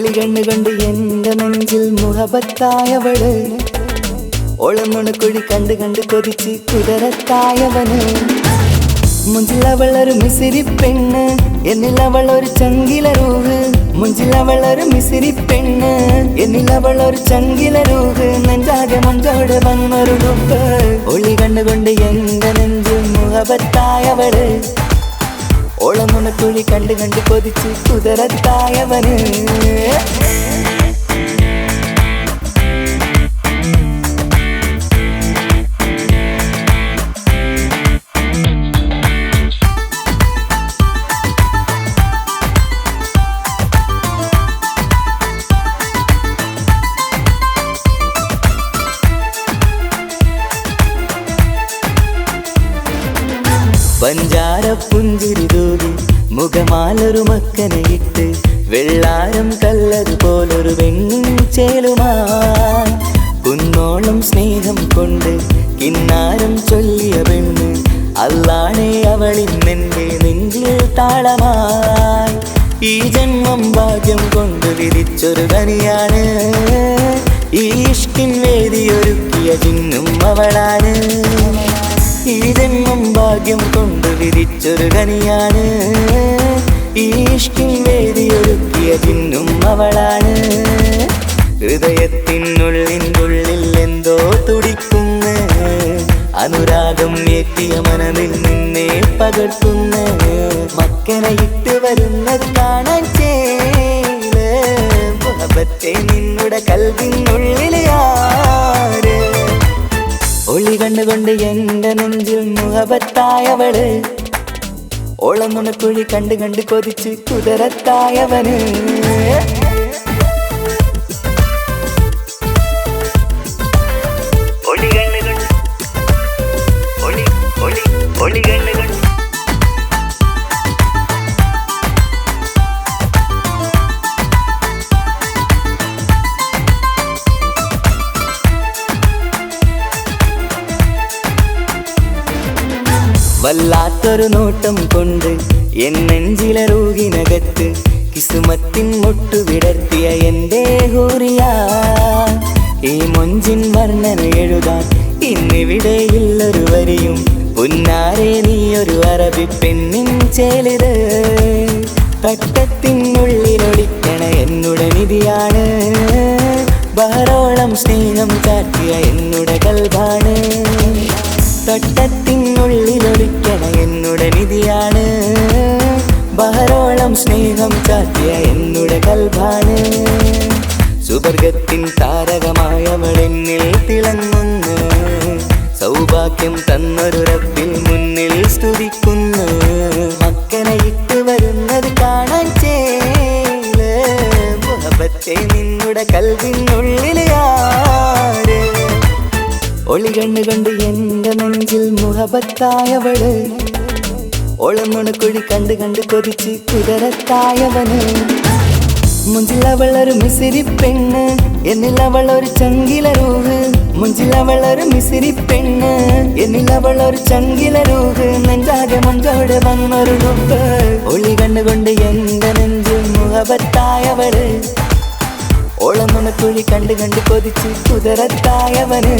ഒളി കണ്ണുകൊണ്ട് എന്റെ നെഞ്ചിൽ മുഹബത്തായവൾ ഒളമുണക്കുഴി കണ്ട് കണ്ട് കൊതിച്ച് കുതിരത്തായവന് മുഞ്ചിലവൾ ഒരു മിസിരി പെണ്ണ് എന്നിലവൾ ഒരു ചങ്കില രൂഹ് മുഞ്ചിലവൾ ഒരു മിസിരി പെണ്ണ് എന്നിലവൾ ഒരു ചങ്കില രൂഹ് നെഞ്ചാകെ മഞ്ചോട് വന്നൊരു ഡുബ് ഒളി കണ്ടുകൊണ്ട് എന്റെ നെഞ്ചിൽ മുഹബത്തായവൾ ഓളമുണക്കുഴി കണ്ട് കണ്ട് കൊതിച്ച് കുതിരത്തായവന് പഞ്ചാര തൂകി മുഖമാലൊരു മക്കനയിട്ട് വെള്ളാരം കല്ലതുപോലൊരു വെണ്ണിൻ ചേലുമാ കുന്നോളം സ്നേഹം കൊണ്ട് കിന്നാരം ചൊല്ലിയ പെണ്ണ് അല്ലാണെ അവളിന്നെന്റെ നെഞ്ചിൽ താളമായി. ഈ ജന്മം ഭാഗ്യം കൊണ്ട് വിരിച്ചൊരു തനിയാണ് ഈ ഇഷ്കിൻ വേദിയൊരുക്കിയ ചിന്നും അവളാണ്. ജന്മം ഭാഗ്യം കൊണ്ട് വിരിച്ചൊരു കനിയാണ് ഈഷ്കിൻ വേദിയൊരുക്കിയ ചിന്നും അവളാണ്. ഹൃദയത്തിനുള്ളിനുള്ളിൽ എന്തോ തുടിക്കുന്ന. അനുരാഗം ഏറ്റിയ മനതിൽ നിന്നെ പകർത്തുന്ന. മക്കനെ ഇട്ട് വരുന്നത് കാണാൻ ചേ മുഹബത്തെ നിന്നുടെ കൽവിനുള്ളിലാണ് ഒളി കണ്ടുകൊണ്ട് എന്റെ നെഞ്ചിൽ മുഖപത്തായവൾ ഓളം നുണക്കുഴി കണ്ട് കണ്ട് കൊതിച്ച് കുതിരത്തായവന്. വല്ലാത്തൊരു നോട്ടം കൊണ്ട് എൻ നെഞ്ചില രോഗിനകത്ത് കിസുമത്തിൻ മുട്ടു വിടർത്തിയ എന്റെ ഹൂറിയ. ഈ മൊഞ്ചിൻ വർണന എഴുതാൻ ഇന്നിവിടെയുള്ളൊരു വരിയും പുന്നാരെ ഒരു അറബി പെണ്ണിൻ ചേലിത്. തട്ടത്തിനുള്ളിലൊളിക്കണ എന്നുടെ നിധിയാണ്. ബഹറോളം സ്നേഹം കാട്ടിയ എന്നുടെ കൽഭാണ് തട്ടത്തിനുള്ളിലൊളിക്കണ എന്നുടെ നിധിയാണ്. ബഹരോളം സ്നേഹം ചാത്തിയ എന്നുടെ കൽഭാണ് സുവർഗത്തിൻ താരകമായവൾ എന്നിൽ തിളങ്ങുന്നു. സൗഭാഗ്യം തന്നൊരു റബ്ബിൽ മുന്നിൽ സ്തുതിക്കുന്നു. മക്കനെ ഇട്ട് വരുന്നത് കാണാൻ ചേൽ. മുഹബത്തെ നിന്നുടെ കൽവിനുള്ളിലാണ് ഒളി കണ്ണുകൊണ്ട് എന്റെ നെഞ്ചിൽ മുഹബത്തായവൾ ഒളമുണക്കുഴി കണ്ട് കണ്ട് കൊതിച്ച് കുതിരത്തായവന് മുഞ്ചിലവൾ ഒരു മിസിരി പെണ്ണ് എന്നിലവൾ ഒരു ചങ്കില രൂഹ് മുഞ്ചിലവൾ ഒരു മിസിരി പെണ്ണ് എന്നിലവൾ ഒരു ചങ്കില രൂഹ് നെഞ്ചാകെ മഞ്ചോട് വന്നൊരു ഡുബ് ഒളി കണ്ണുകൊണ്ട് എന്റെ നെഞ്ചിൽ മുഹബത്തായവൾ ഓളമുണക്കുഴി കണ്ട് കണ്ട് കൊതിച്ച് കുതിരത്തായവന്.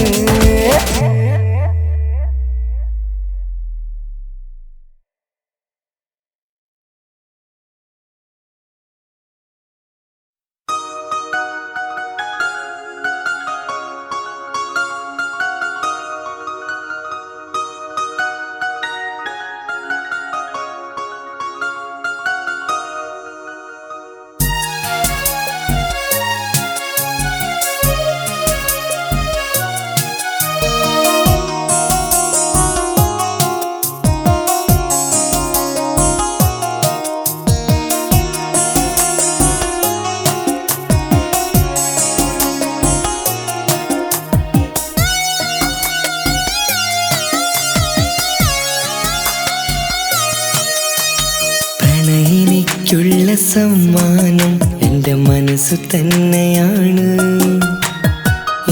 സമ്മാനം എന്റെ മനസ്സ് തന്നെയാണ്.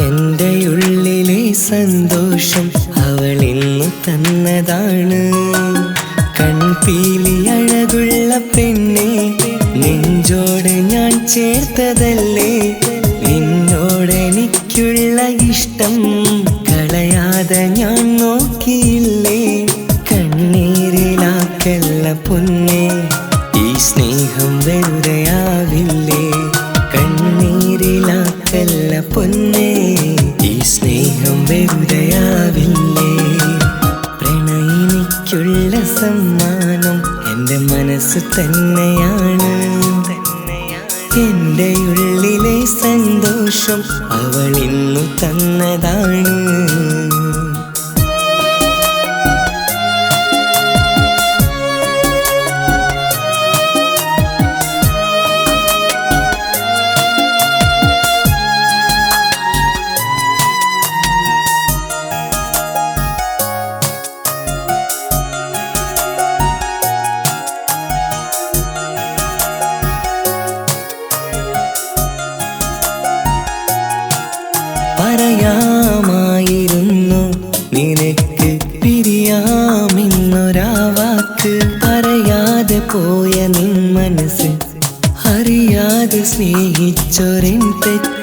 എന്റെ ഉള്ളിലെ സന്തോഷം അവൾ ഇന്ന് തന്നതാണ്. കൺപീലി അഴകുള്ള പെണ്ണെ നെഞ്ചോട് ഞാൻ ചേർത്തതല്ലേ? ചെല്ല പൊന്നേ ഈ സ്നേഹം വെറുതെയാവില്ലേ? പ്രണയിനിക്കുള്ള സമ്മാനം എന്റെ മനസ്സ് തന്നെയാണ്. എന്റെ ഉള്ളിലെ സന്തോഷം അവൾ ഇന്നു തന്നതാണ്. കോയ നിൻ മനസ്സ് അറിയാതെ സ്നേഹിച്ചൊരിൻ തെറ്റ്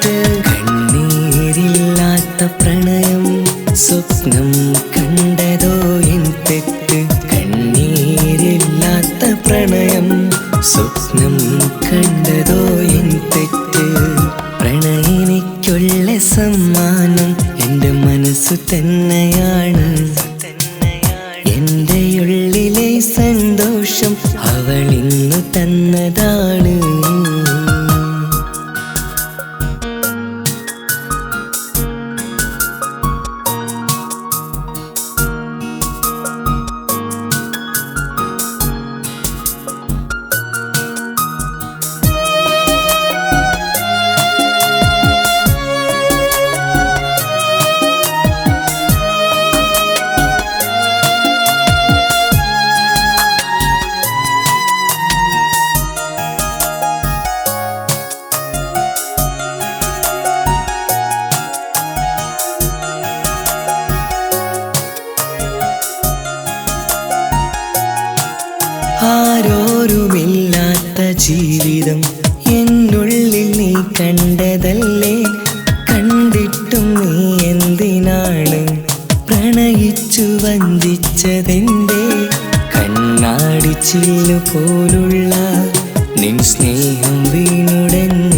പനിച്ചില്ലു പോലുള്ള നിൻ സ്നേഹം വീണുടഞ്ഞ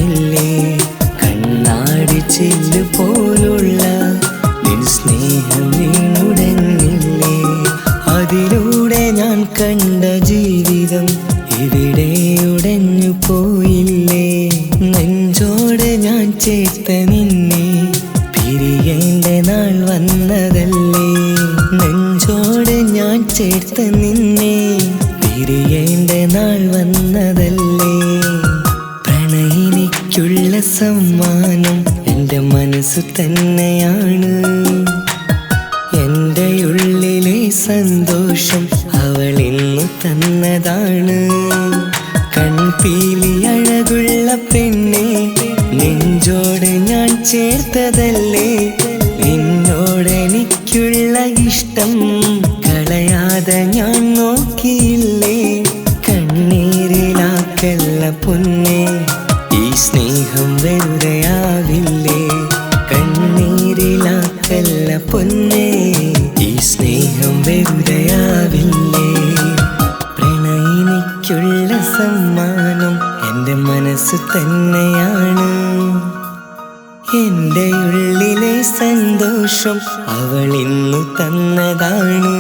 തന്നെയാണ്. എന്റെ ഉള്ളിലെ സന്തോഷം അവൾ ഇന്ന് തന്നതാണ്. കൺപീലി അഴകുള്ള പെണ്ണെ നെഞ്ചോടെ ഞാൻ ചേർത്തതല്ല. തന്നെയാണ്. എന്റെ ഉള്ളിലെ സന്തോഷം അവൾ ഇന്നു തന്നതാണ്.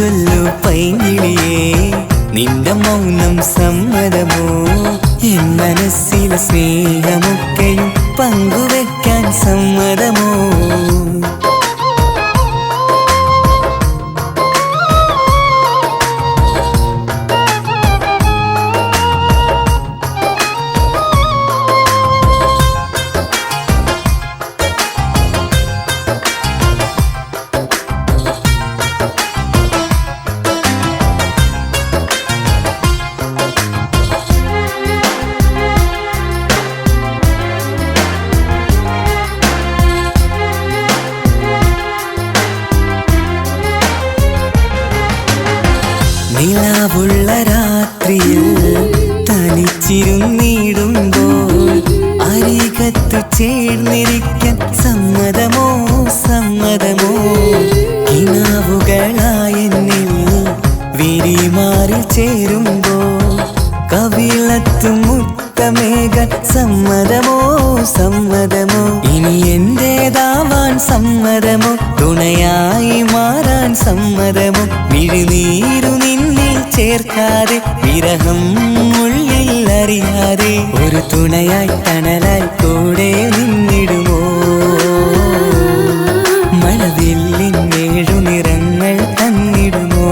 ചൊല്ലു പൈങ്കിളിയേ നിന്റെ മൗനം സമ്മതമോ? എൻ മനസ്സിലെ സ്നേഹമൊക്കെയും പങ്കുവെക്കാൻ സമ്മതമോ? നിലാവുള്ള രാത്രിയിൽ തനിച്ചിരുന്നിടുമ്പോൾ അരികത്തു ചേർന്നിരിക്കാൻ സമ്മതമോ സമ്മതമോ? കിനാവുകളായ വിരിമാറി വിരിമാറിൽ ചേരുമ്പോ കവിളത്തു മുത്തമേകാൻ സമ്മതമോ സമ്മതമോ? ഇനി എന്റേതാവാൻ സമ്മതമോ? തുണയായി മാറാൻ സമ്മതമോ? നിന്നിൽ ചേർക്കാതെ വിരഹം ഉള്ളിൽ അറിയാതെ ഒരു തുണയായി തണലായി കൂടെ നിന്നിടുമോ? മഴവില്ലിൻ ഏഴു നിറങ്ങൾ തന്നിടുമോ?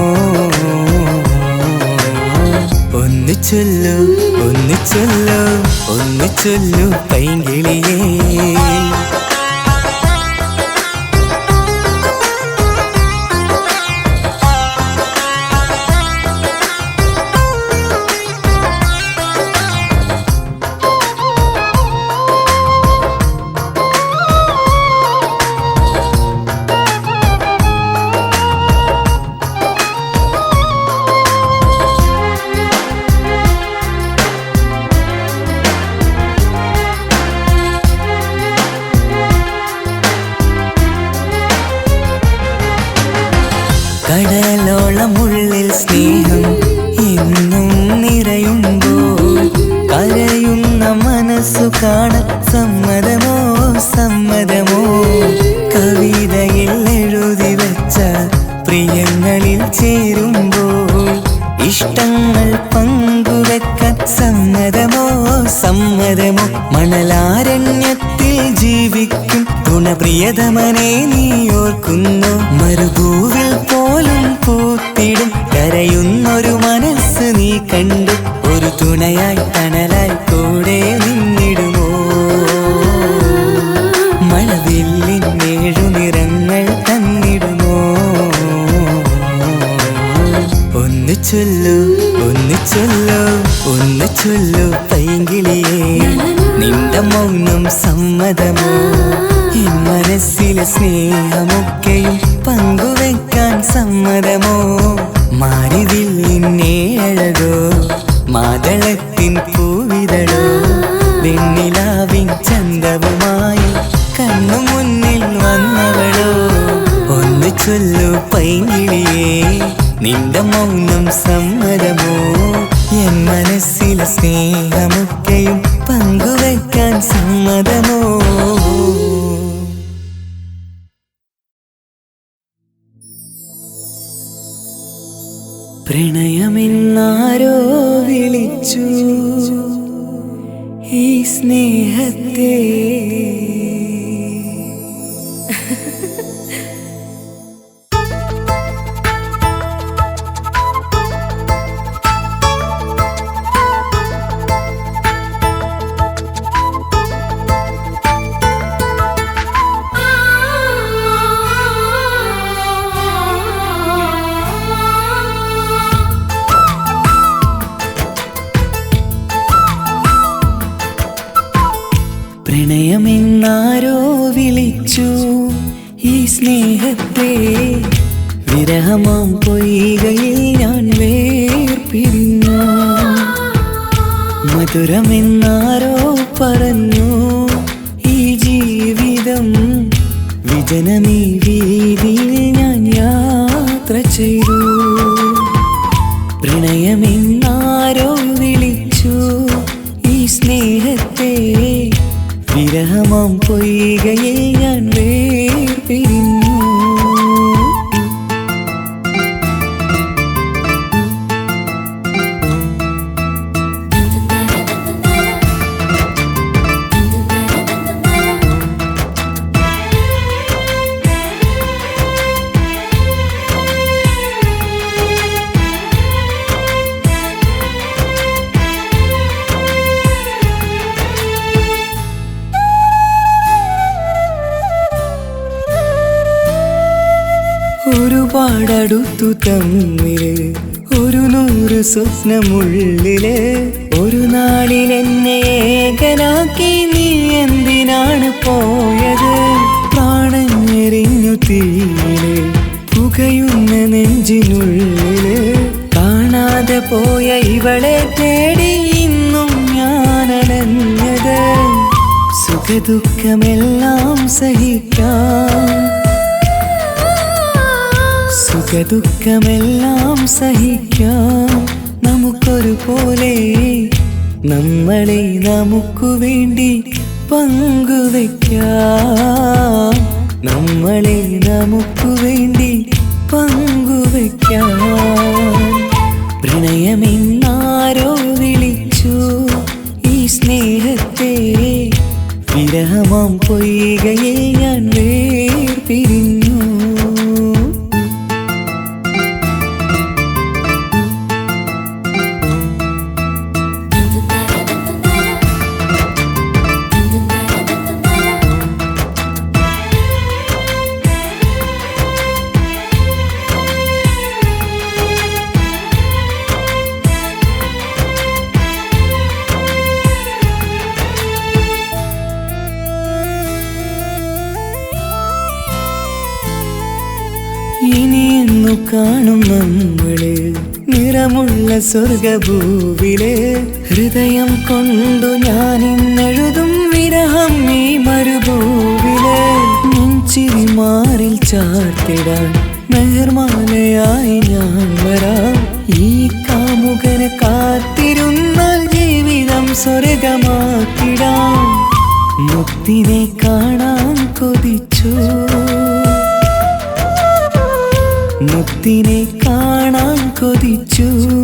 ഒന്ന് ചൊല്ലു ഒന്ന് ചൊല്ലു ഒന്ന് ചൊല്ലു പൈങ്കിളിയേ സമ്മതമോ? എൻ മനസ്സിലെ സ്നേഹമൊക്കെയും പങ്കുവെക്കാൻ സമ്മതമോ? മാരിതില്ലിന്നേഴകോ മാതളത്തിൻ പൂവിതളോ? വെണ്ണിലാവിൻ ചന്തവുമായി കണ്ണു മുന്നിൽ വന്നവളോ? ഒന്ന് ചൊല്ലു പൈങ്കിളിയേ നിന്റെ മൗനം സമ്മതമോ? എൻ മനസ്സിലെ സ്നേഹമൊക്കെയും സമ്മതമോ? പ്രണയമെന്നാരോ വിളിച്ചു? ഈ സ്നേഹത്തെ യാത്ര ചെയ്തു. പ്രണയമെന്നാരോ വിളിച്ചു. ഈ സ്നേഹത്തെ വിരഹമാം പൊയ്കയെ ഞാൻ വേർപിരിഞ്ഞു ഒരുപാടടുത്തു തമ്മിൽ ഒരു നൂറ് സ്വപ്നമുള്ളിൽ ഒരു നാളിൽ എന്നെ ഏകനാക്കി നീ എന്തിനാണ് പോയത്? പ്രാണഞ്ഞെറിഞ്ഞു തീയിൽ പുകയുന്ന നെഞ്ചിനുള്ളിൽ കാണാതെ പോയ ഇവളെ തേടി ഇന്നും സുഖ സുഖദുഃഖമെല്ലാം സഹിക്കാം സുഖദുഃഖമെല്ലാം സഹിക്കാം. നമുക്കൊരു പോലെ നമ്മളെ നമുക്കു വേണ്ടി പങ്കുവെക്കാം. നമ്മളെ നമുക്കു വേണ്ടി പങ്കുവെക്കാം. പ്രണയമെന്നാരോ വിളിച്ചു ഈ സ്നേഹത്തെ വിരഹമാം പൊയ്യുകയെ ഞാൻ വേർപിരിഞ്ഞു. സ്വർഗഭൂവിൽ ഹൃദയം കൊണ്ടു ഞാൻ ഇന്നെഴുതും വിരഹം ഈ മരുഭൂവിലെ നെഞ്ചിരി മാറിൽ ചാർത്തിടാൻ മെഹർമാലയായി ഞാൻ വരാം. ഈ കാമുകനെ കാത്തിരുന്നാൽ ജീവിതം സ്വർഗമാക്കിടാം. മുത്തിനെ കാണാൻ കൊതിച്ചു. മുത്തിനെ കാണാൻ കൊതിച്ചു.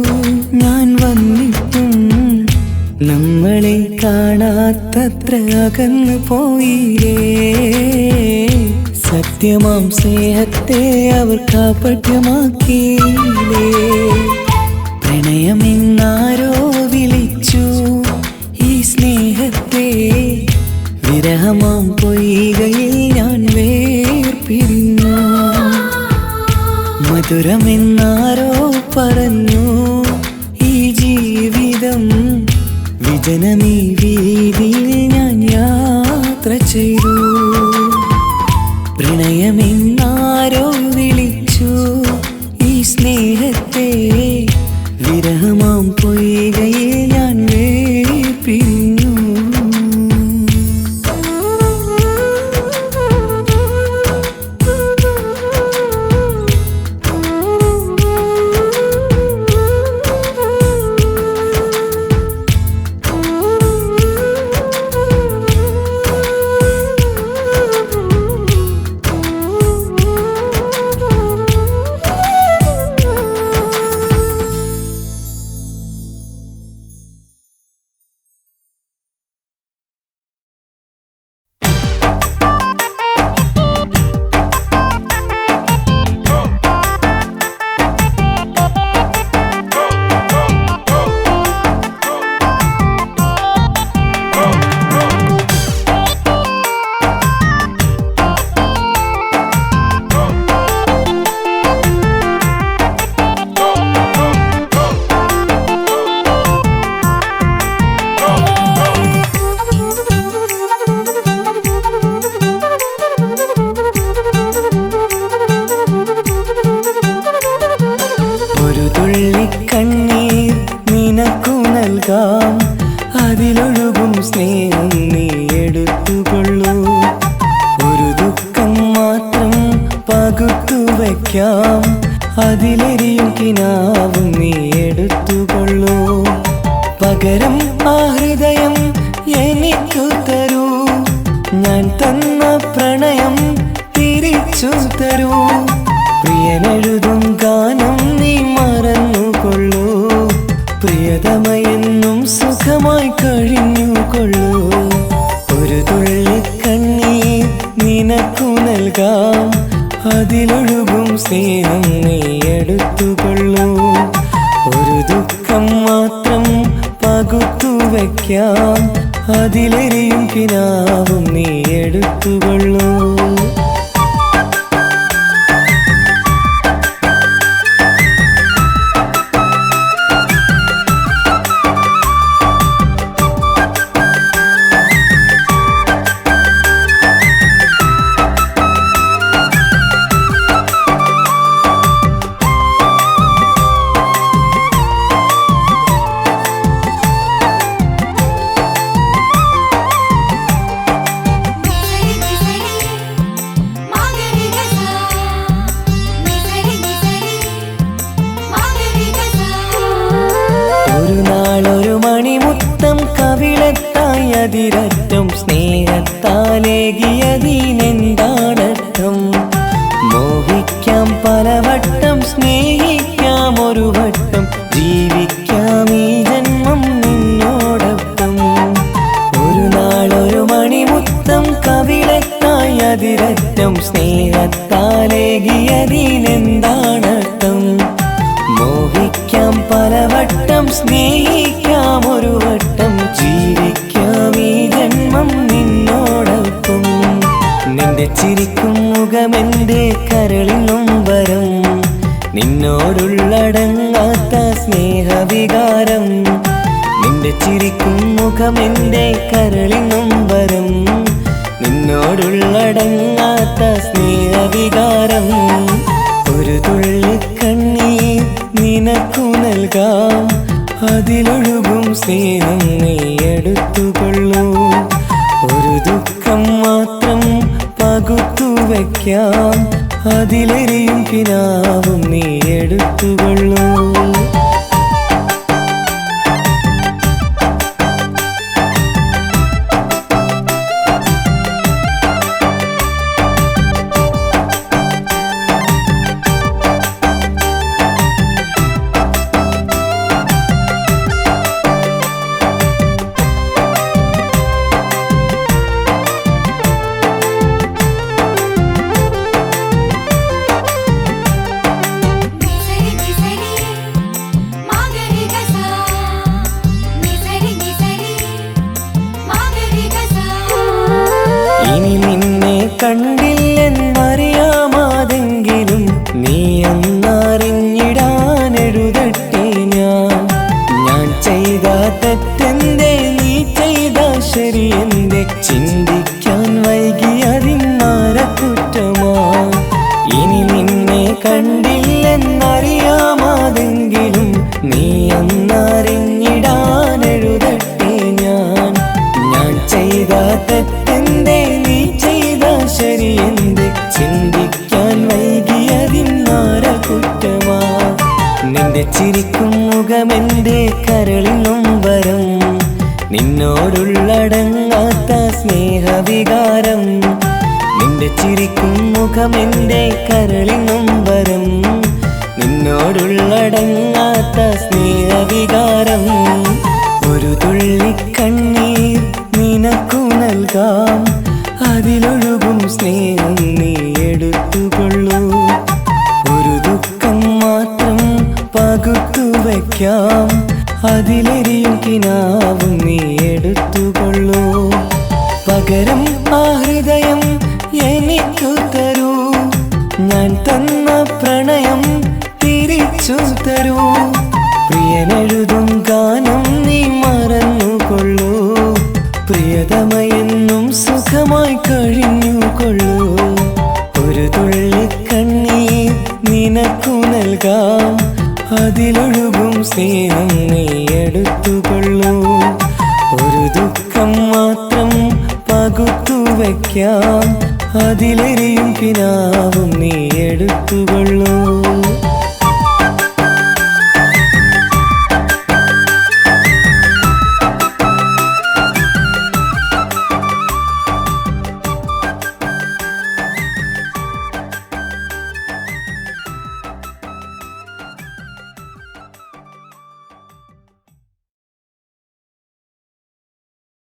കാണാത്തത്ര അകന്നു പോയിരേ. സത്യമാം സ്നേഹത്തെ അവർ കാപട്യമാക്കിയില്ലേ. പ്രണയമെന്നാരോ വിളിച്ചു ഈ സ്നേഹത്തെ വിരഹമാം പൊയ്കയിൽ ഞാൻ വേർപിരിഞ്ഞു. മധുരമെന്നാരോ പറഞ്ഞു ഈ ജീവിതം വിജനമീ യാത്ര ചെയ്തു കണ്ണീർ നിനക്കു നൽകാം. അതിലൊഴുകും സ്നേഹം നീ എടുത്തുകൊള്ളൂ. ഒരു ദുഃഖം മാത്രം പകുത്തു വയ്ക്കാം. അതിലെരിയും കിനാവും നീ എടുത്തുകൊള്ളൂ. പകരം ആ ഹൃദയം എനിക്കു തരൂ. ഞാൻ തന്ന പ്രണയം തിരിച്ചു തരൂ. പ്രിയനെഴുതും നൽകാം അതിലൊഴുകും സ്നേഹം നീ എടുത്തുകൊള്ളൂ. ഒരു ദുഃഖം മാത്രം പകുത്തു വയ്ക്കാം. അതിലെരിയും കിനാവും നീ എടുത്തുകൊള്ളൂ. സ്നേഹത്താലേകിയതിനെന്താണർത്ഥം? മോഹിക്കാം പലവട്ടം സ്നേഹിക്കാം ഒരു വട്ടം ജീവിക്കാം ഈ ജന്മം നിന്നോടൊപ്പം. ഒരു നാളൊരു മണിമുത്തം കവിളത്തായി അതിരറ്റം സ്നേഹത്താലേകിയതിനെന്താണർത്ഥം? മോഹിക്കാം പലവട്ടം സ്നേഹിക്കാം ഒരു വട്ടം ജീവി കരളിന്നും വരും നിന്നോടുള്ളടങ്ങാത്ത സ്നേഹവികാരം. നിന്റെ ചിരിക്കും മുഖമെന്റെ കരളിനും വരും നിന്നോടുള്ളടങ്ങാത്ത സ്നേഹവികാരം. ഒരു തുള്ളി നിനക്കു നൽകാം. അതിലൊഴുകും സ്നേഹം നീ എടുത്തുകൊള്ളൂ. ഒരു ദുഃഖം മാത്രം പകുത്തു വയ്ക്കാം. അതിലെരിയും കിനാവും നീ എടുത്തുകൊള്ളൂ. ചിരിക്കും മുഖമെന്റെ കരളിനും വരം നിന്നോടുള്ളടങ്ങാത്ത സ്നേഹവികാരം. നിന്റെ ചിരിക്കും മുഖമെന്റെ കരളിനും വരം നിന്നോടുള്ളടങ്ങാത്ത സ്നേഹവികാരം. ഒരു തുള്ളി കണ്ണീർ നിനക്കു നൽകാം. അതിലൊഴുകും സ്നേഹം നീ എടുത്തുകൊള്ളൂ. വയ്ക്കാം അതിലെരിയും കിനാവും നീ എടുത്തുകൊള്ളൂ. പകരം ആ ഹൃദയം എനിക്കു തരൂ. ഞാൻ തന്ന പ്രണയം തിരിച്ചു തരൂ. പ്രിയനെഴുതും ഗാനം നീ മറന്നുകൊള്ളൂ. പ്രിയതമയെന്നും സുഖമായി കഴിഞ്ഞുകൊള്ളൂ. ഒരു തുള്ളി നിനക്കു നൽകാം. അതിലൊഴുകും സ്നേഹം നീ എടുത്തുകൊള്ളൂ. ഒരു ദുഃഖം മാത്രം പകുത്തു വയ്ക്കാം. അതിലെരിയും കിനാവും നീ എടുത്തുകൊള്ളൂ.